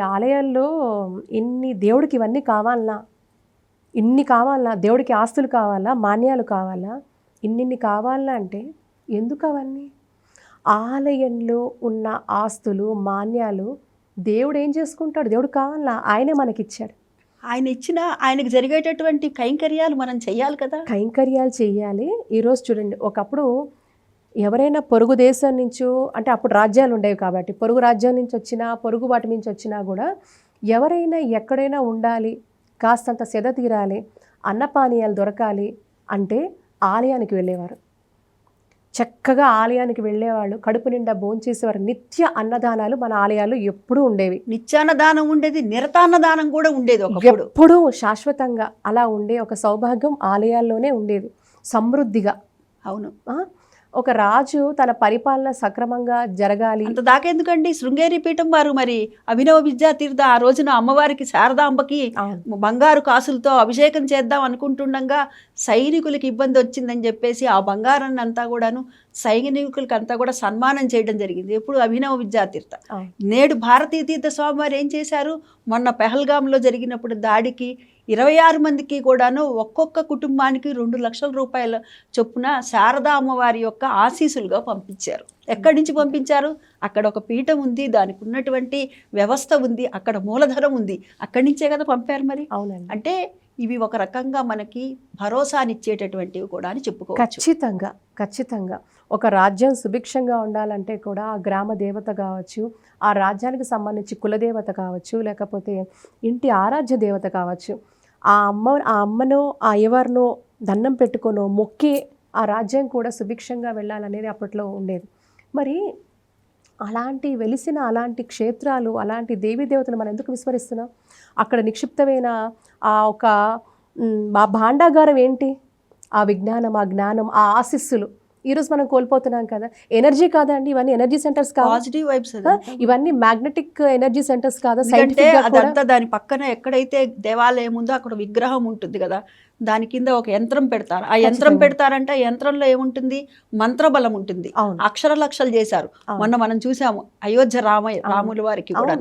ఆలయాల్లో ఇన్ని దేవుడికి ఇవన్నీ కావాలనా ఇన్ని కావాలనా దేవుడికి ఆస్తులు కావాలా? మాన్యాలు కావాలా? ఇన్నిన్ని కావాలా అంటే ఎందుకు అవన్నీ? ఆలయంలో ఉన్న ఆస్తులు మాన్యాలు దేవుడు ఏం చేసుకుంటాడు? దేవుడు కావాలా? ఆయనే మనకిచ్చాడు. ఆయన ఇచ్చిన ఆయనకు జరిగేటటువంటి కైంకర్యాలు మనం చెయ్యాలి కదా? కైంకర్యాలు చెయ్యాలి. ఈరోజు చూడండి ఒకప్పుడు ఎవరైనా పొరుగు దేశం నుంచో అంటే అప్పుడు రాజ్యాలు ఉండేవి కాబట్టి పొరుగు రాజ్యం నుంచి వచ్చినా పొరుగు వాటి నుంచి వచ్చినా కూడా ఎవరైనా ఎక్కడైనా ఉండాలి కాస్తంత సెద తీరాలి అన్నపానీయాలు దొరకాలి అంటే ఆలయానికి వెళ్ళేవారు. చక్కగా ఆలయానికి వెళ్ళేవాళ్ళు కడుపు నిండా భోంచేసేవారు. నిత్య అన్నదానాలు మన ఆలయాలు ఎప్పుడూ ఉండేవి. నిత్యాన్నదానం ఉండేది నిరతాన్నదానం కూడా ఉండేది ఎప్పుడూ శాశ్వతంగా అలా ఉండే ఒక సౌభాగ్యం ఆలయాల్లోనే ఉండేది. సమృద్ధిగా. అవును? ఒక రాజు తన పరిపాలన సక్రమంగా జరగాలి అంత దాకా ఎందుకండి శృంగేరి పీఠం వారు మరి అభినవ విద్యాతీర్థ ఆ రోజున అమ్మవారికి శారదాంబకి. బంగారు కాసులతో అభిషేకం చేద్దాం అనుకుంటుండగా సైనికులకి ఇబ్బంది వచ్చిందని చెప్పేసి ఆ బంగారాన్ని అంతా కూడాను సైనికులకి అంతా కూడా సన్మానం చేయడం జరిగింది. ఎప్పుడు అభినవ విద్యాతీర్థ. నేడు భారతీయ తీర్థ స్వామి వారు ఏం చేశారు? మొన్న పెహల్గాంలో జరిగినప్పుడు దాడికి ఇరవై ఆరు మందికి కూడాను ఒక్కొక్క కుటుంబానికి రెండు లక్షల రూపాయల చొప్పున శారదా అమ్మవారి యొక్క ఆశీసులుగా పంపించారు. ఎక్కడి నుంచి పంపించారు? అక్కడ ఒక పీఠం ఉంది దానికి ఉన్నటువంటి వ్యవస్థ ఉంది అక్కడ మూలధనం ఉంది. అక్కడి నుంచే కదా పంపారు మరి? అవునండి. అంటే ఇవి ఒక రకంగా మనకి భరోసానిచ్చేటటువంటివి కూడా అని చెప్పుకోవచ్చు. ఖచ్చితంగా ఖచ్చితంగా. ఒక రాజ్యం సుభిక్షంగా ఉండాలంటే కూడా ఆ గ్రామ దేవత కావచ్చు ఆ రాజ్యానికి సంబంధించి కులదేవత కావచ్చు లేకపోతే ఇంటి ఆరాధ్య దేవత కావచ్చు. ఆ అమ్మ ఆ అమ్మనో ఆ ఎవరినో దండం పెట్టుకొనో మొక్కి ఆ రాజ్యం కూడా సుభిక్షంగా వెళ్ళాలనేది అప్పట్లో ఉండేది. మరి అలాంటి వెలిసిన అలాంటి క్షేత్రాలు అలాంటి దేవీ దేవతలు మనం ఎందుకు విస్మరిస్తున్నాం? అక్కడ నిక్షిప్తమైన ఆ ఒక మా ఆ భాండాగారం ఏంటి? ఆ విజ్ఞానం ఆ జ్ఞానం ఆ ఆశిస్సులు. ఈరోజు మనం కోల్పోతున్నాం కదా. ఎనర్జీ కాదా అండి? ఇవన్నీ ఎనర్జీ సెంటర్స్ పాజిటివ్ వైబ్స్? ఇవన్నీ మ్యాగ్నెటిక్ ఎనర్జీ సెంటర్స్ కాదా? అదంతా దాని పక్కన ఎక్కడైతే దేవాలయం ఉందో అక్కడ విగ్రహం ఉంటుంది కదా. దాని కింద ఒక యంత్రం పెడతారు. ఆ యంత్రం. పెడతారంటే ఆ యంత్రంలో ఏముంటుంది? మంత్రబలం ఉంటుంది. అక్షర లక్షలు చేశారు. మొన్న మనం చూసాము అయోధ్య అవును. రాముల వారికి కూడా.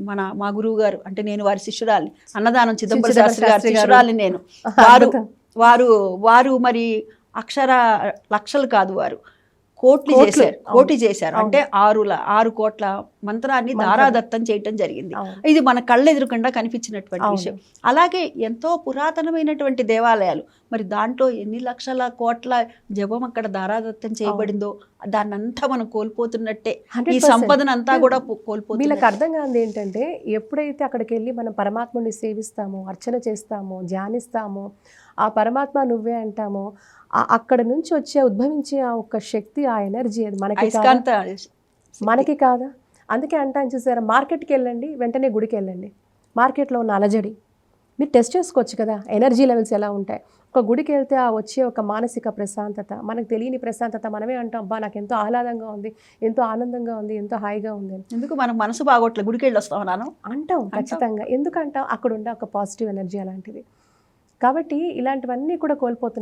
మన మా గురువు గారు అంటే నేను వారి శిష్యురాలి అన్నదానం చిదంబరం శాస్త్రి గారి. శిష్యురాలి నేను. వారు. వారు వారు మరి అక్షర లక్షలు కాదు వారు కోట్లు చేశారు. కోటి చేశారు. అంటే ఆరు ఆరు కోట్ల మంత్రాన్ని మంత్రం. దారాదత్తం చేయటం జరిగింది. ఇది మన కళ్ళెదురకుండా కనిపించినటువంటి అవును. విషయం. అలాగే ఎంతో పురాతనమైనటువంటి దేవాలయాలు. మరి దాంట్లో ఎన్ని లక్షల కోట్ల జపం అక్కడ దారాదత్తం చేయబడిందో దాన్నంతా మనం కోల్పోతున్నట్టే. ఈ 100%. సంపదనంతా కూడా పో- వీళ్ళకి అర్థం కాదు ఏంటంటే ఎప్పుడైతే అక్కడికి వెళ్ళి మనం పరమాత్ముని సేవిస్తామో అర్చన చేస్తామో ధ్యానిస్తామో ఆ పరమాత్మ నువ్వే అంటామో అక్కడ నుంచి వచ్చే ఉద్భవించే ఆ ఒక్క శక్తి ఆ ఎనర్జీ అది మనకి మనకి కాదా? అందుకే అంటాను చూసారా మార్కెట్కి వెళ్ళండి వెంటనే గుడికి వెళ్ళండి మార్కెట్లో ఉన్న అలజడి. మీరు టెస్ట్ చేసుకోవచ్చు కదా ఎనర్జీ లెవెల్స్ ఎలా ఉంటాయి. ఒక గుడికి వెళ్తే ఆ వచ్చే ఒక మానసిక ప్రశాంతత మనకు తెలియని ప్రశాంతత మనమే అంటాం అబ్బా నాకు ఎంతో ఆహ్లాదంగా ఉంది ఎంతో ఆనందంగా ఉంది ఎంతో హాయిగా ఉంది. ఎందుకు మనం మనసు బాగోట్లే గుడికి వెళ్ళి వస్తాం నాను? అంటాం ఖచ్చితంగా. ఎందుకంటాం అక్కడ ఉండే ఒక పాజిటివ్ ఎనర్జీ అలాంటిది. కాబట్టి ఇలాంటివన్నీ కూడా కోల్పోతున్నాం.